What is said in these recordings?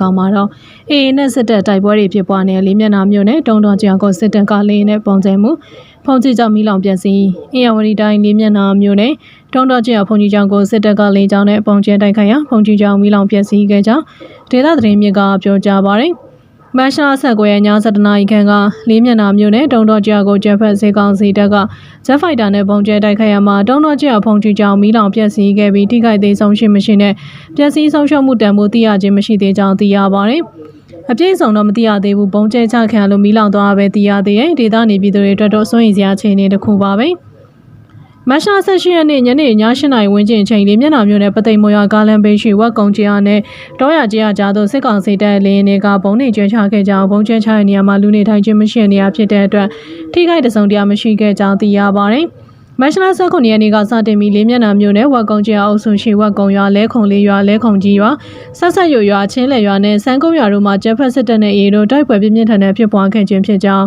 ကောင်မှာတော့အေအေနဲ့စစ်တပ်တိုက်ပွဲတွေဖြစ်ပွားနေတဲ့လေးမျက်နှာမြို့နယ်တုံတော်ကြောင်ကိုစစ်တပ်ကလေးနဲ့ပုံစံမှုဖုန်ကြီးကြောင့်မိလောင်ပြက်စီအင်ယဝရီတိုင်းလေးမျက်နှာမြို့နယ်တုံတော်ကြောင်ဖုန်ကြီးကြောင်ကိုစစ်တပ်ကလေးကြောင့်နဲ့ပုံကျဲတိုက်ခိုက်ရာဖုန်ကြီးကြောင်မိလောင်ပြက်စီခဲ့ကြောင်းဒေသသတင်းမြစ်ကပြောကြားပါတယ် မတ်ရှာဆက်ကွယ်ည7နာရီခန့်ကလေးမျက်နှာမြို့နယ်တုံတော်ကြောင်ကိုကျက်ဖက်စေကောင်စီတပ်ကဂျက်ဖိုက်တာနဲ့ပုံကျဲတိုက်ခိုက်ရမှာတုံတော်ကြောင်ဖုန်ကြီးကြောင်မိလောင်ပြက်စီခဲ့ပြီးထိခိုက်သေးဆုံးရှိမရှိနဲ့ပျက်စီးဆုံးရှုံးမှုတန်ဖိုးသိရခြင်းမရှိသေးကြောင်းသိရပါတယ်။အပြည့်အစုံတော့မသိရသေးဘူးပုံကျဲချခံလို့မီးလောင်သွားပဲသိရသေးတယ်ဒေသနေပြည်သူတွေအတွက်တော့စိုးရိမ်စရာအခြေအနေတစ်ခုပါပဲ မတ်လ18ရက်နေ့ညနေ9:00နာရီဝန်းကျင်အချိန်လေးမျက်နှာမျိုးနဲ့ပသိမ်မော်ရကားလမ်းဘေးရှိဝက်ကုံကျရနဲ့တောရကျရကြားသို့စစ်ကောင်စီတပ်လင်းတွေကဘုံနေကျွဲချခဲ့ကြောင်းဘုံကျဲချတဲ့နေရာမှာလူနေထိုင်ခြင်းမရှိတဲ့နေရာဖြစ်တဲ့အတွက်ထိခိုက်တစုံတရာမရှိခဲ့ကြောင်းသိရပါတယ်မတ်လ19ရက်နေ့ကစတင်ပြီးလေးမျက်နှာမျိုးနဲ့ဝက်ကုံကျရအုပ်စုရှိဝက်ကုံရွာလဲခုံလေးရွာလဲခုံကြီးရွာဆက်ဆက်ရွရွာချင်းလဲရွာနဲ့စန်းကုန်းရွာတို့မှာကျက်ဖက်စစ်တပ်နဲ့အေတို့တိုက်ပွဲပြင်းပြင်းထန်ထန်ဖြစ်ပွားခဲ့ခြင်းဖြစ်ကြောင်း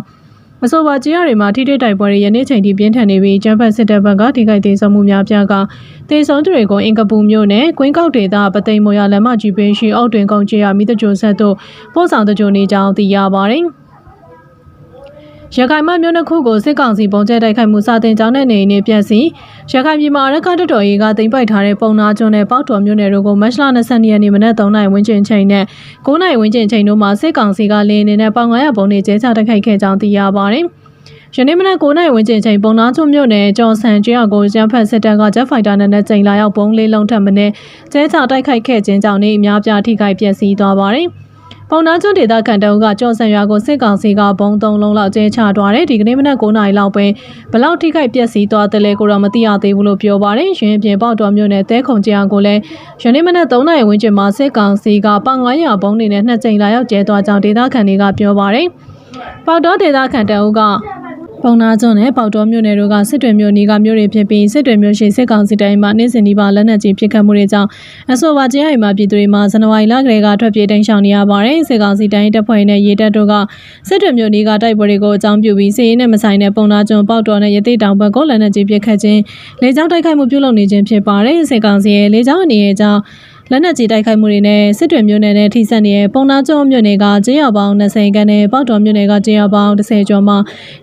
အဆိုပါကြေးရတွေမှာထိထိတိုက်ပွဲတွေယနေ့ချိန်ထိပြင်းထန်နေပြီးကျန်းဖက်စစ်တပ်ဘက်ကထိခိုက်သေးဆုံးမှုများပြားကတေဆုံးသူတွေကိုအင်ကပူမြို့နယ်ကွင်းကောက်ဒေသပသိမ်မော်ရလမ်းမကြီးပင်းရှိအောက်တွင်ကုန်းကျေးရမိတကြိုဆက်တို့ပို့ဆောင်တကြိုနေကြောင်းသိရပါတယ်။ ရခိုင်မမြို့နှစ်ခုကိုစစ်ကောင်စီပုံကျဲတိုက်ခိုက်မှုစတင်ကြောင်းတဲ့နေအိမ်တွေပြန့်စီရခိုင်ပြည်မှာရခတ်တော်တော်ရေးကတင်ပိုက်ထားတဲ့ပုံနာကျွန်းနဲ့ပေါက်တော်မြို့နယ်တို့ကိုမတ်လ22ရက်နေ့မနက်3နာရီဝန်းကျင်ချိန်နဲ့9နာရီဝန်းကျင်ချိန်တို့မှာစစ်ကောင်စီကလင်းနေတဲ့ပေါင်900ပုံတွေကျဲချတိုက်ခိုက်ခဲ့ကြောင်းသိရပါတယ်။ယနေ့မနက်9:00နာရီဝန်းကျင်ချိန်ပုံနာချုံမြို့နယ်ကျော်ဆန်ကျွော်ကိုရန်ဖက်စစ်တပ်ကဂျက်ဖိုက်တာနဲ့နဲ့ချိန်လာရောက်ပုံလေးလုံးထပ်မင်းကျဲချတိုက်ခိုက်ခဲ့ခြင်းကြောင့်နေအများပြားထိခိုက်ပျက်စီးသွားပါတယ်။ ပုံနာကျွန်းဒေသခံတအုပ်ကကြော်ဆန်ရွာကိုစစ်ကောင်စီကဘုံသုံးလုံးလောက်ကျဲချသွားတယ်ဒီကနေ့မနက်9:00နာရီလောက်ပဲဘလောက်ထိခိုက်ပျက်စီးသွားတယ်လဲကိုတော့မသိရသေးဘူးလို့ပြောပါတယ်ရင်းပြင်ပေါက်တော်မြို့နယ်တဲခုံကြံကိုလည်းယနေ့မနက်3:00နာရီဝန်းကျင်မှာစစ်ကောင်စီကပေါင်900ဘုံနေနဲ့နှစ်ကြိမ်လာရောက်ကျဲသွားကြောင်းဒေသခံတွေကပြောပါတယ်ပေါက်တော်ဒေသခံတအုပ်က ပုံနာကျွန်းနဲ့ပေါတော်မြို့နယ်တို့ကစစ်တွေမြို့နီကမြို့တွေဖြစ်ပြီးစစ်တွေမြို့ရှိစစ်ကောင်စီတိုင်းမှာနေ့စဉ်ဒီပါလက်နက်ကြီးပစ်ခတ်မှုတွေကြောင့်အဆိုပါကျေးအိမ်မှာပြည်သူတွေမှာဇန်နဝါရီလကလေးကထွက်ပြေးတိမ်းရှောင်နေရပါတယ်စစ်ကောင်စီတိုင်းတပ်ဖွဲ့နဲ့ရေတပ်တို့ကစစ်တွေမြို့နီကတိုက်ပွဲတွေကိုအကြောင်းပြုပြီးစစ်ရေးနဲ့မဆိုင်တဲ့ပုံနာကျွန်းပေါတော်နဲ့ရသေးတောင်ဘက်ကိုလက်နက်ကြီးပစ်ခတ်ခြင်းလေကြောင်းတိုက်ခိုက်မှုပြုလုပ်နေခြင်းဖြစ်ပါတယ်စစ်ကောင်စီရဲ့လေကြောင်းအနေနဲ့ကြောင့် လက်နက်ကြီးတိုက်ခိုက်မှုတွေနဲ့စစ်တွေမြို့နယ်နဲ့ထိစပ်နေတဲ့ပုံနာကျွန်းမြို့နယ်ကကျေးရွာပေါင်း20ခန်းနဲ့ပေါက်တော်မြို့နယ်ကကျေးရွာပေါင်း10ကျော်မှ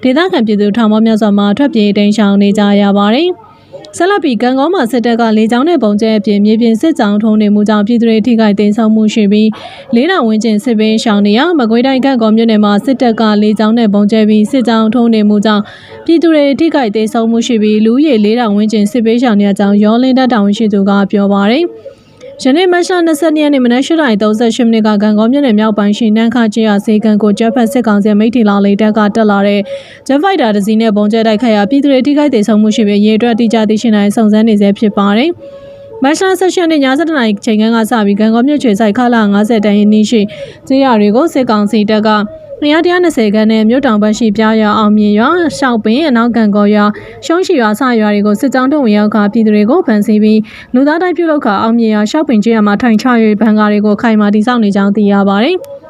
ဒေသခံပြည်သူထောင်ပေါင်းများစွာမှထွက်ပြေးတိမ်းရှောင်နေကြရပါတယ်။ဆက်လက်ပြီးကံကောမှာစစ်တပ်ကလေကြောင်းနဲ့ပုံကျဲအပြင်မြေပြင်စစ်ကြောင်းထုံးနေမှုကြောင့်ပြည်သူတွေထိခိုက်ဒေဆုံးမှုရှိပြီးလေးတော်ဝင်းကျင်စစ်ပေးရှောင်နေရမကွေးတိုင်းကံကောမြို့နယ်မှာစစ်တပ်ကလေကြောင်းနဲ့ပုံကျဲပြီးစစ်ကြောင်းထုံးနေမှုကြောင့်ပြည်သူတွေထိခိုက်ဒေဆုံးမှုရှိပြီးလူဦးရေလေးတော်ဝင်းကျင်စစ်ပေးရှောင်နေရကြောင်းရောလင်းတပ်တောင်ရှိသူကပြောပါတယ်။ ယနေ့မတ်လ22ရက်နေ့မနက်၈ :38 မိနစ်ကကံကောမြို့နယ်မြောက်ပိုင်းရှိနန်းခကျရစေကံကိုကျက်ဖက်စစ်ကောင်စီမိထီလာလေးတပ်ကတက်လာတဲ့ဂျက်ဖိုက်တာတစ်စီးနဲ့ပုံကျဲတိုက်ခိုက်ရာပြည်သူတွေထိခိုက်ဒေဆုံးမှုရှိပြီးရေအတွက်တိကျသိရှိနိုင်စုံစမ်းနေဆဲဖြစ်ပါတယ်။မတ်လ16ရက်နေ့ည7:00နာရီချိန်ကစပြီးကံကောမြို့ချွေဆိုင်ခလာ90တန်းရင်းနှီးရှိကျေးရွာတွေကိုစစ်ကောင်စီတပ်က 120ခန်းနဲ့မြို့တောင်ဘက်ရှိပြားရွာအောင်မြင်ရွာရှောက်ပင်အနောက်ကန်ကောရွာရှုံးရှိရွာစရွာတွေကိုစစ်ကြောင်းတို့ဝင်ရောက်ကပြည်သူတွေကိုဖမ်းဆီးပြီးလူသားတိုင်းပြုလုပ်ခါအောင်မြင်ရွာရှောက်ပင်ကျေးရွာမှာထိုင်ချ၍ဘန်ကာတွေကိုခိုင်မာတိစောက်နေကြောင်းသိရပါတယ်။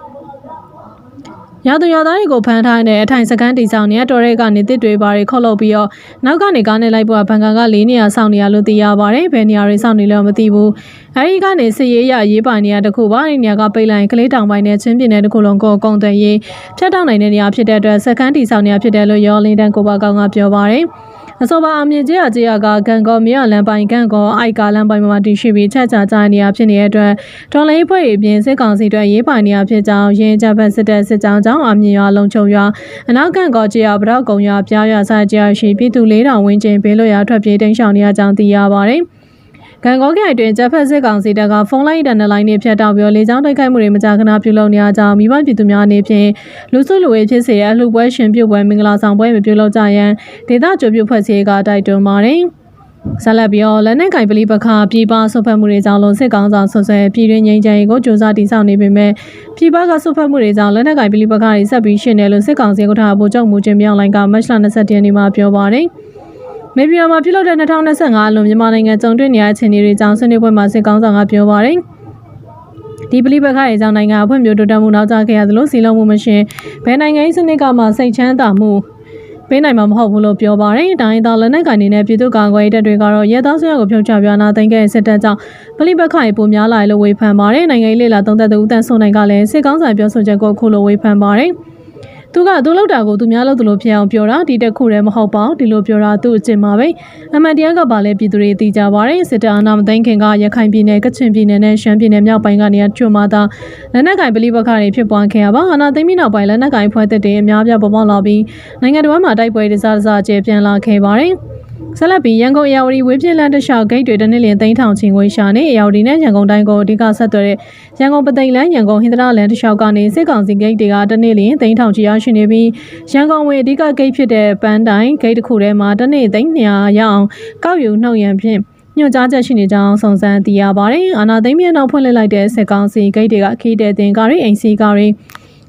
ရသူရသားတွေကိုဖမ်းထားတဲ့အထိုင်စကန်တီဆောင်နေတော်ရဲကနေတစ်တွေပါတွေခုတ်လုပ်ပြီးတော့နောက်ကနေကားနဲ့လိုက်ဖို့ဘန်ကာက၄နေရာစောင့်နေရလို့သိရပါတယ်။ဘယ်နေရာတွေစောင့်နေလဲမသိဘူး။အဲဒီကနေစစ်ရေးရရေးပိုင်နေရတခုပါ။ဒီနေရာကပိတ်လိုက်ကလေးတောင်ပိုင်းနဲ့ချင်းပြင်းတဲ့တခုလုံးကိုကုံတယ်ရေးဖြတ်တောက်နိုင်တဲ့နေရာဖြစ်တဲ့အတွက်စကန်တီဆောင်နေရဖြစ်တယ်လို့ရောလင်းတန်ကိုပါကောင်ကပြောပါတယ်။ အဆိုပါအမြင့်ကျရကျရကဂန်ကောမြေရလမ်းပိုင်းဂန်ကောအိုက်ကလမ်းပိုင်းမှာတည်ရှိပြီးချက်ချာကြနေရဖြစ်နေတဲ့အတွက်တော်လေးဖွဲ့အပြင်စစ်ကောင်စီတွေရေးပိုင်နေရဖြစ်ကြောင်းရင်းကြဘက်စစ်တပ်စစ်ကြောင်းကြောင့်အမြင့်ရွာလုံချုံရွာအနောက်ကန်ကောကျရဗရောက်ကုံရွာပြားရွာစကြရရှိပြည်သူ၄တောင်ဝင်းကျင်ဘေးလွတ်ရာထွက်ပြေးတိမ်းရှောင်နေရကြောင်းသိရပါတယ်။ ဂန်ကောခိုင်တွင်ဂျက်ဖက်စစ်ကောင်စီတပ်ကဖုန်းလိုင်းတန်နလိုင်းတွေဖြတ်တောက်ပြီးလေကြောင်းတိုက်ခိုက်မှုတွေမကြာခဏပြုလုပ်နေကြကြောင်းမိဘပြည်သူများအနေဖြင့်လူစုလူဝေးဖြစ်စေတဲ့အလှပွဲရှင်ပြုတ်ပွဲမင်္ဂလာဆောင်ပွဲမပြုလုပ်ကြရန်ဒေသကြိုပြုဖွဲ့စည်းကတိုက်တွန်းပါတယ်။ဆက်လက်ပြီးတော့လက်နက်ကင်ပလီပခါပြည်ပဆွတ်ဖက်မှုတွေကြောင့်လုံစစ်ကောင်းဆောင်ဆွဆွဲပြည်တွင်းငြိမ်းချမ်းရေးကိုစ조사တည်ဆောက်နေပေမဲ့ပြည်ပကဆွတ်ဖက်မှုတွေကြောင့်လက်နက်ကင်ပလီပခါတွေဆက်ပြီးရှင်နေလို့စစ်ကောင်စီကထားဖို့ကြောက်မှုချင်းမြောင်းလိုင်းကမတ်လ22ရက်နေ့မှာပြောပါတယ်။ မေပြည်တော်မှာပြုလုပ်တဲ့2025အလွန်မြန်မာနိုင်ငံကြုံတွေ့နေရတဲ့အခြေအနေတွေကြောင့်ဆွေးနွေးပွဲမှာစစ်ကောင်းဆောင်ကပြောပါရယ်ဒီပလိပခရဲ့အကြောင်းနိုင်ငံအဖွံ့ဖြိုးတိုးတက်မှုနောက်ကျခဲ့ရသလိုစီလုံးမှုမရှိဘယ်နိုင်ငံ၏စနစ်ကမှစိတ်ချမ်းသာမှုပေးနိုင်မှာမဟုတ်ဘူးလို့ပြောပါတယ်။တိုင်းဒေသလက်နက်ကိုင်တွေနဲ့ပြည်သူ့ကာကွယ်ရေးတပ်တွေကတော့ရဲသားဆွေးရကိုဖြုတ်ချပြာနာသိမ်းခဲ့တဲ့စစ်တပ်ကြောင့်ပလိပက္ခတွေပိုများလာတယ်လို့ဝေဖန်ပါတယ်။နိုင်ငံရေးလေလာသုံးသက်သူဦးတန်းစွန်နိုင်ကလည်းစစ်ကောင်းဆိုင်ပြောဆိုချက်ကိုအခုလိုဝေဖန်ပါတယ်။ သူကသူလောက်တာကိုသူများလောက်သလိုဖြစ်အောင်ပြောတာဒီတက်ခုတည်းမဟုတ်ပါဘူးဒီလိုပြောတာသူ့အကျင့်ပါပဲအမှန်တရားကပါလဲပြည်သူတွေသိကြပါတယ်စစ်တပ်အာဏာမသိမ်းခင်ကရခိုင်ပြည်နယ်ကချင်ပြည်နယ်နဲ့ရှမ်းပြည်နယ်မြောက်ပိုင်းကနေကျွတ်မှသာလက်နက်ကင်ပဋိပက္ခတွေဖြစ်ပွားခဲ့ရပါအာဏာသိမ်းပြီးနောက်ပိုင်းလက်နက်ကင်ဖွဲ့သက်တွေအများပြပေါ်ပေါက်လာပြီးနိုင်ငံတော်မှာတိုက်ပွဲတွေစားစားကျပြန်လာခဲ့ပါတယ် ဆက်လက်ပြီးရန်ကုန်ရော်ဝတီဝေးပြလန်တလျှောက်ဂိတ်တွေတနေ့လင်သိန်းထောင်ချင်းငွေရှာနေရော်ဝတီနဲ့ရန်ကုန်တိုင်းကိုအဓိကဆက်သွယ်တဲ့ရန်ကုန်ပသိမ်လန်းရန်ကုန်ဟင်္ဒရာလန်တလျှောက်ကနေစစ်ကောင်စီဂိတ်တွေကတနေ့လင်သိန်းထောင်ချီရရှိနေပြီးရန်ကုန်ဝေအဓိကဂိတ်ဖြစ်တဲ့ပန်းတိုင်ဂိတ်တစ်ခုထဲမှာတနေ့သိန်း200ရအောင်ကောက်ယူနှုတ်ရန်ဖြင့်ညွှန်ကြားချက်ရှိနေကြောင်းစုံစမ်းသိရပါတယ်။အာနာသိမ်းမြေနောက်ဖွင့်လှစ်လိုက်တဲ့စစ်ကောင်စီဂိတ်တွေကခီးတဲ့တင်ကားတွေအိမ်စီကားတွေ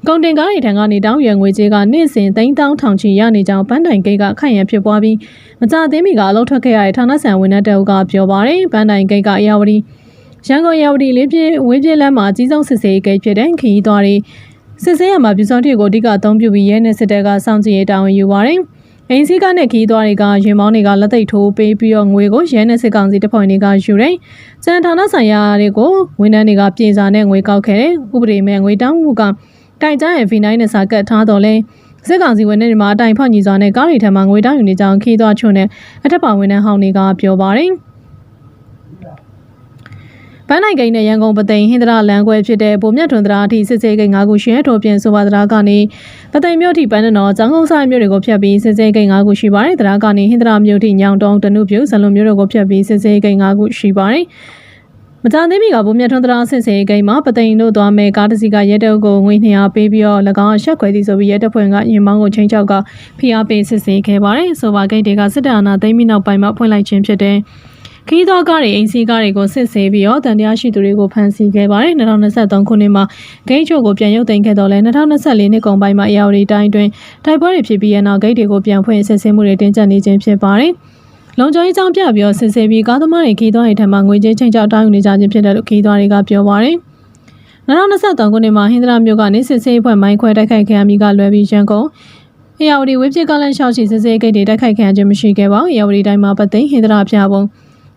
ကုန်တင်ကားတွေထံကနေတောင်းရွယ်ငွေကြေးကနေ့စဉ်သိန်းတောင်းထောင်ချီရနေကြောင်းပန်းတိုင်ဂိတ်ကခိုင်ရန်ဖြစ်ပွားပြီးမကြသေးမီကအလောက်ထွက်ခဲ့ရတဲ့ဌာနဆိုင်ဝန်ထမ်းတအုပ်ကပြောပါတယ်။ပန်းတိုင်ဂိတ်ကအရာဝတီရန်ကုန်ရဝတီလေးပြင်းဝင်းပြင်းလမ်းမှာအကြီးဆုံးစစ်ဆေးဂိတ်ဖြစ်တဲ့ခရီးသွားတွေစစ်ဆေးရမှာပြည်စောတိကိုအဓိကအသုံးပြုပြီးရဲနဲ့စစ်တပ်ကစောင့်ကြည့်ရေးတာဝန်ယူပါတယ်။အင်းစီကနဲ့ခီးသွားတွေကရင်မောင်းတွေကလက်သိပ်ထိုးပေးပြီးတော့ငွေကိုရဲနဲ့စစ်ကောင်စီတပ်ဖွဲ့တွေကယူတယ်။ကျန်ဌာနဆိုင်ရာတွေကိုဝန်ထမ်းတွေကပြည်စာနဲ့ငွေကောက်ခဲ့တယ်။ဥပဒေမဲ့ငွေတောင်းမှုက တိုင်ကြားရဲ့ V9 နဲ့စာကတ်ထားတော်လဲစစ်ကောင်စီဝန်ထမ်းတွေမှာအတိုင်ဖောက်ညီစွာနဲ့ကားတွေထံမှာငွေတောင်းယူနေကြောင်းခီးသွားချုံနဲ့အထက်ပါဝန်ထမ်းဟောင်းတွေကပြောပါတယ်။ပန်းနိုင်ကိန်းနဲ့ရန်ကုန်ပသိမ်ဟင်္ဒရာလမ်းခွဲဖြစ်တဲ့ဗိုလ်မြတ်ထွန်းသရာအထိစစ်စေးကိန်း၅ခုရှင်ထို့ပြင်ဆိုပါသရာကနေပသိမ်မြို့ထိပန်းတော်ကျောင်းကုန်းဆိုင်မြို့တွေကိုဖျက်ပြီးစစ်စေးကိန်း၅ခုရှိပါတယ်သရာကနေဟင်္ဒရာမြို့ထိညောင်တုံးတနုပြူဇလွန်မြို့တို့ကိုဖျက်ပြီးစစ်စေးကိန်း၅ခုရှိပါတယ် မကြသေးမီကဗိုလ်မြတ်ထွန်းသရာစစ်စေးကိန်းမှာပသိမ်တို့သွားမဲ့ကားတစ်စီးကရဲတပ်ကိုငွေ200ပေးပြီးတော့၎င်းအဆက်ခွဲသည်ဆိုပြီးရဲတပ်ဖွဲ့ကရင်မောင်းကိုချင်းချောက်ကဖိအားပေးစစ်ဆေးခဲ့ပါတယ်ဆိုပါဂိတ်တွေကစစ်တပ်အာဏာသိမ်းပြီးနောက်ပိုင်းမှာဖွင့်လိုက်ခြင်းဖြစ်တဲ့ခီးသောကားတွေအိမ်စီးကားတွေကိုစစ်ဆေးပြီးတော့တန်တရားရှိသူတွေကိုဖမ်းဆီးခဲ့ပါတယ်2023ခုနှစ်မှာဂိတ်ချို့ကိုပြန်ရုပ်သိမ်းခဲ့တော့လဲ2024နှစ်ကုန်ပိုင်းမှာအရာဝတီတိုင်းတွင်တိုက်ပွဲတွေဖြစ်ပြီးရနောက်ဂိတ်တွေကိုပြန်ဖွင့်စစ်ဆေးမှုတွေတင်းကျပ်နေခြင်းဖြစ်ပါတယ် လုံခြုံရေးကြောင်းပြပြီးတော့စစ်ဆေးပြီးကားသမားတွေခီးသွားတွေထံမှငွေကြေးချင်းချောက်တောင်းယူနေကြခြင်းဖြစ်တယ်လို့ခီးသွားတွေကပြောပါတယ်2023ခုနှစ်မှာဟင်္ဒရာမြို့ကနေစစ်ဆေးဖွဲ့မိုင်းခွဲတိုက်ခိုက်ခံရမိကလွယ်ပြီးရန်ကုန်အရာဝတီဝိပစ်ကလန်ရှောက်ရှိစစ်ဆေးဂိတ်တွေတိုက်ခိုက်ခံရခြင်းမရှိခဲ့ပါဘူးအရာဝတီတိုင်းမှာပသိမ်ဟင်္ဒရာဖျားပုံ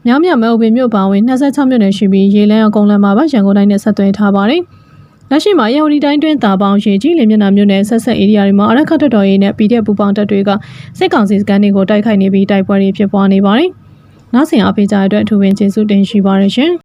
မြောင်းမြမဲအုပ်ပင်မြို့ပါဝင်26မြို့နယ်ရှိပြီးရေလန်းအကုန်းလမ်းမှာပါရန်ကုန်တိုင်းနဲ့ဆက်သွယ်ထားပါတယ်။ လက်ရှိမှာရဝတီတိုင်းတွင်းတာပေါင်းရေကြီးလင်းမျက်နှာမြို့နယ်ဆက်ဆက်ဧရိယာတွေမှာအရက်ခတ်တော်တော်ရေးနဲ့ပြည်တဲ့ပူပေါင်းတပ်တွေကစစ်ကောင်စီစကန်တွေကိုတိုက်ခိုက်နေပြီးတိုက်ပွဲတွေဖြစ်ပွားနေပါတယ်။နောက်ဆင်အားပေးကြတဲ့အတွက်အထူးပင်ကျေးဇူးတင်ရှိပါရရှင်။